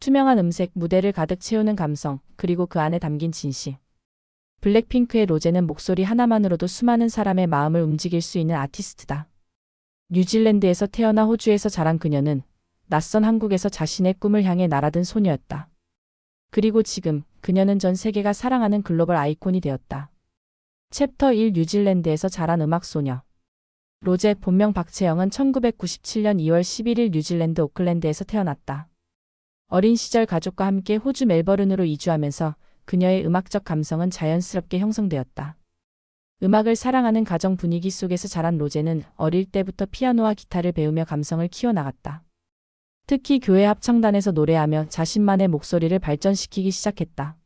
투명한 음색, 무대를 가득 채우는 감성, 그리고 그 안에 담긴 진실. 블랙핑크의 로제는 목소리 하나만으로도 수많은 사람의 마음을 움직일 수 있는 아티스트다. 뉴질랜드에서 태어나 호주에서 자란 그녀는 낯선 한국에서 자신의 꿈을 향해 날아든 소녀였다. 그리고 지금 그녀는 전 세계가 사랑하는 글로벌 아이콘이 되었다. 챕터 1 뉴질랜드에서 자란 음악 소녀. 로제 본명 박채영은 1997년 2월 11일 뉴질랜드 오클랜드에서 태어났다. 어린 시절 가족과 함께 호주 멜버른으로 이주하면서 그녀의 음악적 감성은 자연스럽게 형성되었다. 음악을 사랑하는 가정 분위기 속에서 자란 로제는 어릴 때부터 피아노와 기타를 배우며 감성을 키워나갔다. 특히 교회 합창단에서 노래하며 자신만의 목소리를 발전시키기 시작했다.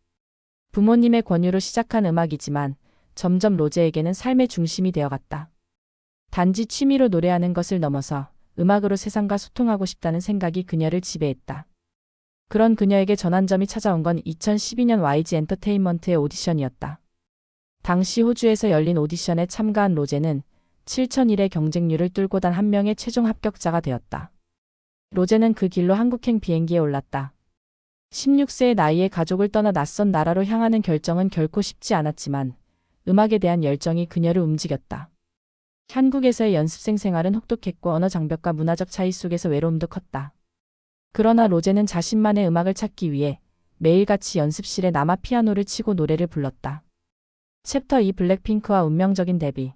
부모님의 권유로 시작한 음악이지만 점점 로제에게는 삶의 중심이 되어갔다. 단지 취미로 노래하는 것을 넘어서 음악으로 세상과 소통하고 싶다는 생각이 그녀를 지배했다. 그런 그녀에게 전환점이 찾아온 건 2012년 YG 엔터테인먼트의 오디션이었다. 당시 호주에서 열린 오디션에 참가한 로제는 7,001의 경쟁률을 뚫고 단 한 명의 최종 합격자가 되었다. 로제는 그 길로 한국행 비행기에 올랐다. 16세의 나이에 가족을 떠나 낯선 나라로 향하는 결정은 결코 쉽지 않았지만 음악에 대한 열정이 그녀를 움직였다. 한국에서의 연습생 생활은 혹독했고 언어 장벽과 문화적 차이 속에서 외로움도 컸다. 그러나 로제는 자신만의 음악을 찾기 위해 매일같이 연습실에 남아 피아노를 치고 노래를 불렀다. 챕터 2 블랙핑크와 운명적인 데뷔.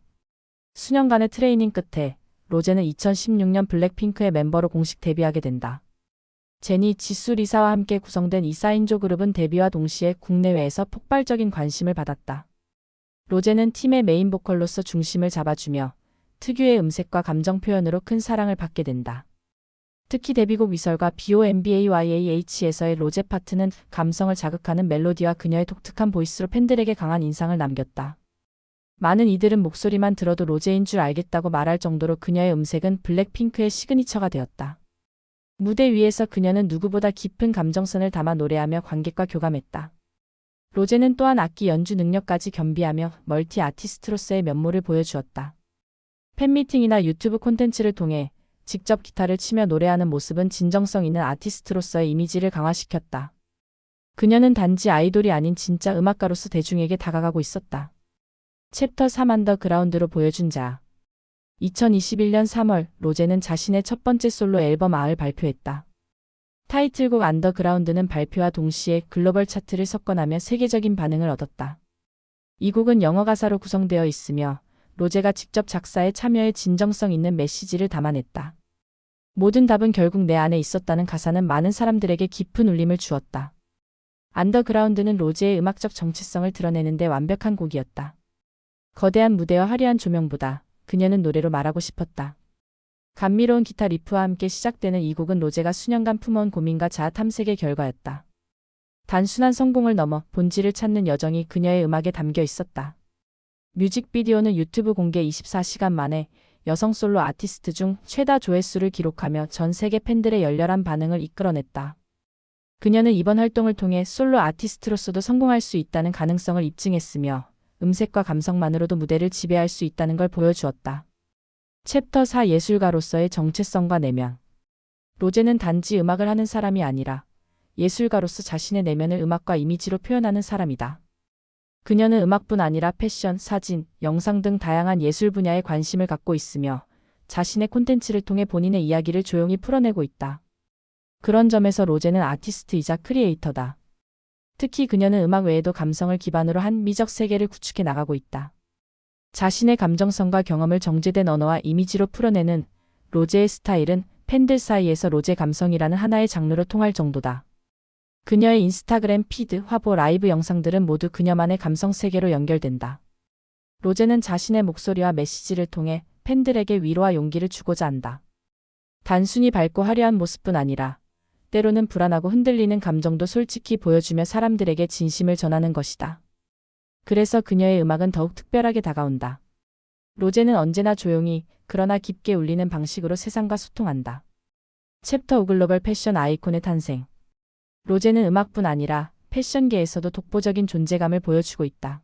수년간의 트레이닝 끝에 로제는 2016년 블랙핑크의 멤버로 공식 데뷔하게 된다. 제니 지수 리사와 함께 구성된 이 4인조 그룹은 데뷔와 동시에 국내외에서 폭발적인 관심을 받았다. 로제는 팀의 메인 보컬로서 중심을 잡아주며 특유의 음색과 감정 표현으로 큰 사랑을 받게 된다. 특히 데뷔곡 위설과 BOMBAYAH에서의 로제 파트는 감성을 자극하는 멜로디와 그녀의 독특한 보이스로 팬들에게 강한 인상을 남겼다. 많은 이들은 목소리만 들어도 로제인 줄 알겠다고 말할 정도로 그녀의 음색은 블랙핑크의 시그니처가 되었다. 무대 위에서 그녀는 누구보다 깊은 감정선을 담아 노래하며 관객과 교감했다. 로제는 또한 악기 연주 능력까지 겸비하며 멀티 아티스트로서의 면모를 보여주었다. 팬미팅이나 유튜브 콘텐츠를 통해 직접 기타를 치며 노래하는 모습은 진정성 있는 아티스트로서의 이미지를 강화시켰다. 그녀는 단지 아이돌이 아닌 진짜 음악가로서 대중에게 다가가고 있었다. 챕터 3 언더그라운드로 보여준 자. 2021년 3월 로제는 자신의 첫 번째 솔로 앨범 아을 발표했다. 타이틀곡 언더그라운드는 발표와 동시에 글로벌 차트를 석권하며 세계적인 반응을 얻었다. 이 곡은 영어 가사로 구성되어 있으며 로제가 직접 작사에 참여해 진정성 있는 메시지를 담아냈다. 모든 답은 결국 내 안에 있었다는 가사는 많은 사람들에게 깊은 울림을 주었다. 안더그라운드는 로제의 음악적 정체성을 드러내는데 완벽한 곡이었다. 거대한 무대와 화려한 조명보다 그녀는 노래로 말하고 싶었다. 감미로운 기타 리프와 함께 시작되는 이 곡은 로제가 수년간 품어온 고민과 자아 탐색의 결과였다. 단순한 성공을 넘어 본질을 찾는 여정이 그녀의 음악에 담겨 있었다. 뮤직비디오는 유튜브 공개 24시간 만에 여성 솔로 아티스트 중 최다 조회수를 기록하며 전 세계 팬들의 열렬한 반응을 이끌어냈다. 그녀는 이번 활동을 통해 솔로 아티스트로서도 성공할 수 있다는 가능성을 입증했으며 음색과 감성만으로도 무대를 지배할 수 있다는 걸 보여주었다. 챕터 4 예술가로서의 정체성과 내면 로제는 단지 음악을 하는 사람이 아니라 예술가로서 자신의 내면을 음악과 이미지로 표현하는 사람이다. 그녀는 음악뿐 아니라 패션, 사진, 영상 등 다양한 예술 분야에 관심을 갖고 있으며 자신의 콘텐츠를 통해 본인의 이야기를 조용히 풀어내고 있다. 그런 점에서 로제는 아티스트이자 크리에이터다. 특히 그녀는 음악 외에도 감성을 기반으로 한 미적 세계를 구축해 나가고 있다. 자신의 감정성과 경험을 정제된 언어와 이미지로 풀어내는 로제의 스타일은 팬들 사이에서 로제 감성이라는 하나의 장르로 통할 정도다. 그녀의 인스타그램 피드, 화보, 라이브 영상들은 모두 그녀만의 감성 세계로 연결된다. 로제는 자신의 목소리와 메시지를 통해 팬들에게 위로와 용기를 주고자 한다. 단순히 밝고 화려한 모습뿐 아니라 때로는 불안하고 흔들리는 감정도 솔직히 보여주며 사람들에게 진심을 전하는 것이다. 그래서 그녀의 음악은 더욱 특별하게 다가온다. 로제는 언제나 조용히 그러나 깊게 울리는 방식으로 세상과 소통한다. 챕터 5 글로벌 패션 아이콘의 탄생 로제는 음악뿐 아니라 패션계에서도 독보적인 존재감을 보여주고 있다.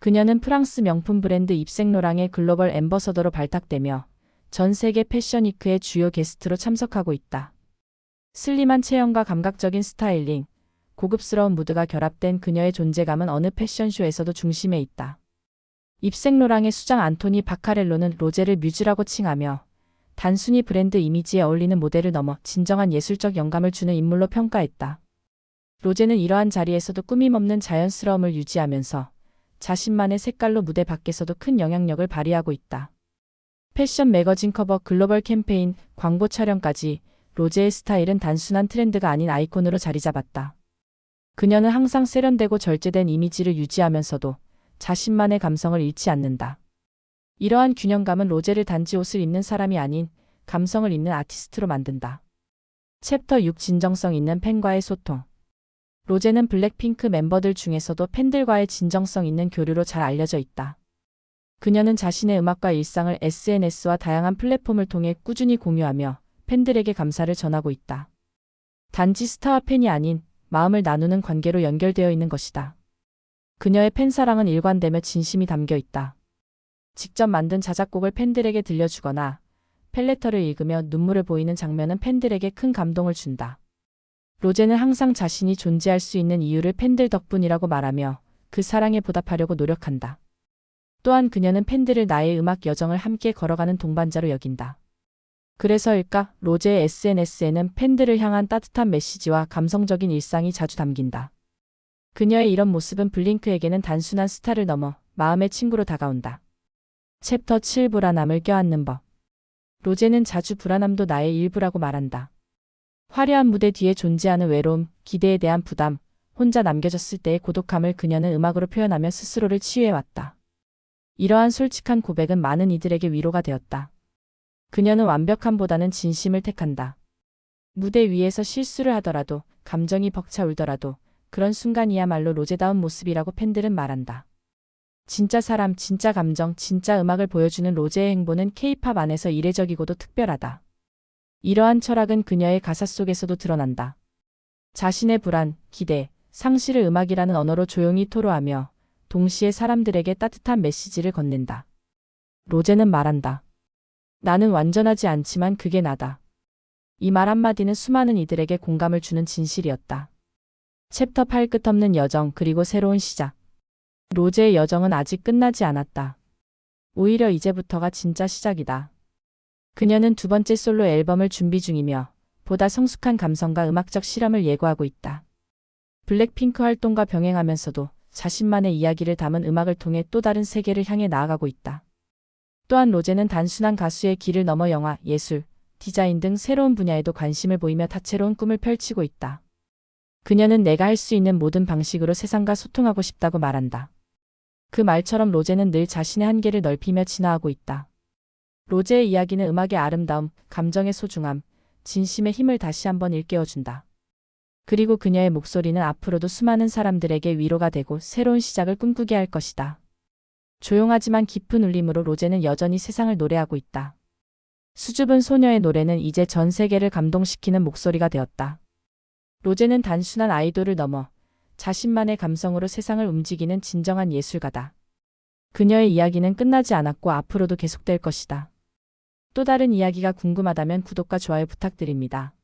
그녀는 프랑스 명품 브랜드 입생로랑의 글로벌 엠버서더로 발탁되며 전 세계 패션 위크의 주요 게스트로 참석하고 있다. 슬림한 체형과 감각적인 스타일링, 고급스러운 무드가 결합된 그녀의 존재감은 어느 패션쇼에서도 중심에 있다. 입생로랑의 수장 안토니 바카렐로는 로제를 뮤즈라고 칭하며 단순히 브랜드 이미지에 어울리는 모델을 넘어 진정한 예술적 영감을 주는 인물로 평가했다. 로제는 이러한 자리에서도 꾸밈없는 자연스러움을 유지하면서 자신만의 색깔로 무대 밖에서도 큰 영향력을 발휘하고 있다. 패션 매거진 커버 글로벌 캠페인 광고 촬영까지 로제의 스타일은 단순한 트렌드가 아닌 아이콘으로 자리 잡았다. 그녀는 항상 세련되고 절제된 이미지를 유지하면서도 자신만의 감성을 잃지 않는다. 이러한 균형감은 로제를 단지 옷을 입는 사람이 아닌 감성을 입는 아티스트로 만든다. 챕터 6 진정성 있는 팬과의 소통. 로제는 블랙핑크 멤버들 중에서도 팬들과의 진정성 있는 교류로 잘 알려져 있다. 그녀는 자신의 음악과 일상을 SNS와 다양한 플랫폼을 통해 꾸준히 공유하며 팬들에게 감사를 전하고 있다. 단지 스타와 팬이 아닌 마음을 나누는 관계로 연결되어 있는 것이다. 그녀의 팬사랑은 일관되며 진심이 담겨 있다. 직접 만든 자작곡을 팬들에게 들려주거나 팬레터를 읽으며 눈물을 보이는 장면은 팬들에게 큰 감동을 준다. 로제는 항상 자신이 존재할 수 있는 이유를 팬들 덕분이라고 말하며 그 사랑에 보답하려고 노력한다. 또한 그녀는 팬들을 나의 음악 여정을 함께 걸어가는 동반자로 여긴다. 그래서일까 로제의 SNS에는 팬들을 향한 따뜻한 메시지와 감성적인 일상이 자주 담긴다. 그녀의 이런 모습은 블링크에게는 단순한 스타를 넘어 마음의 친구로 다가온다. 챕터 7 불안함을 껴안는 법. 로제는 자주 불안함도 나의 일부라고 말한다. 화려한 무대 뒤에 존재하는 외로움, 기대에 대한 부담, 혼자 남겨졌을 때의 고독함을 그녀는 음악으로 표현하며 스스로를 치유해왔다. 이러한 솔직한 고백은 많은 이들에게 위로가 되었다. 그녀는 완벽함보다는 진심을 택한다. 무대 위에서 실수를 하더라도, 감정이 벅차 울더라도, 그런 순간이야말로 로제다운 모습이라고 팬들은 말한다. 진짜 사람, 진짜 감정, 진짜 음악을 보여주는 로제의 행보는 케이팝 안에서 이례적이고도 특별하다. 이러한 철학은 그녀의 가사 속에서도 드러난다. 자신의 불안, 기대, 상실을 음악이라는 언어로 조용히 토로하며 동시에 사람들에게 따뜻한 메시지를 건넨다. 로제는 말한다. 나는 완전하지 않지만 그게 나다. 이 말 한마디는 수많은 이들에게 공감을 주는 진실이었다. 챕터 8 끝없는 여정 그리고 새로운 시작. 로제의 여정은 아직 끝나지 않았다. 오히려 이제부터가 진짜 시작이다. 그녀는 두 번째 솔로 앨범을 준비 중이며 보다 성숙한 감성과 음악적 실험을 예고하고 있다. 블랙핑크 활동과 병행하면서도 자신만의 이야기를 담은 음악을 통해 또 다른 세계를 향해 나아가고 있다. 또한 로제는 단순한 가수의 길을 넘어 영화, 예술, 디자인 등 새로운 분야에도 관심을 보이며 다채로운 꿈을 펼치고 있다. 그녀는 내가 할 수 있는 모든 방식으로 세상과 소통하고 싶다고 말한다. 그 말처럼 로제는 늘 자신의 한계를 넓히며 진화하고 있다. 로제의 이야기는 음악의 아름다움, 감정의 소중함, 진심의 힘을 다시 한번 일깨워준다. 그리고 그녀의 목소리는 앞으로도 수많은 사람들에게 위로가 되고 새로운 시작을 꿈꾸게 할 것이다. 조용하지만 깊은 울림으로 로제는 여전히 세상을 노래하고 있다. 수줍은 소녀의 노래는 이제 전 세계를 감동시키는 목소리가 되었다. 로제는 단순한 아이돌을 넘어 자신만의 감성으로 세상을 움직이는 진정한 예술가다. 그녀의 이야기는 끝나지 않았고 앞으로도 계속될 것이다. 또 다른 이야기가 궁금하다면 구독과 좋아요 부탁드립니다.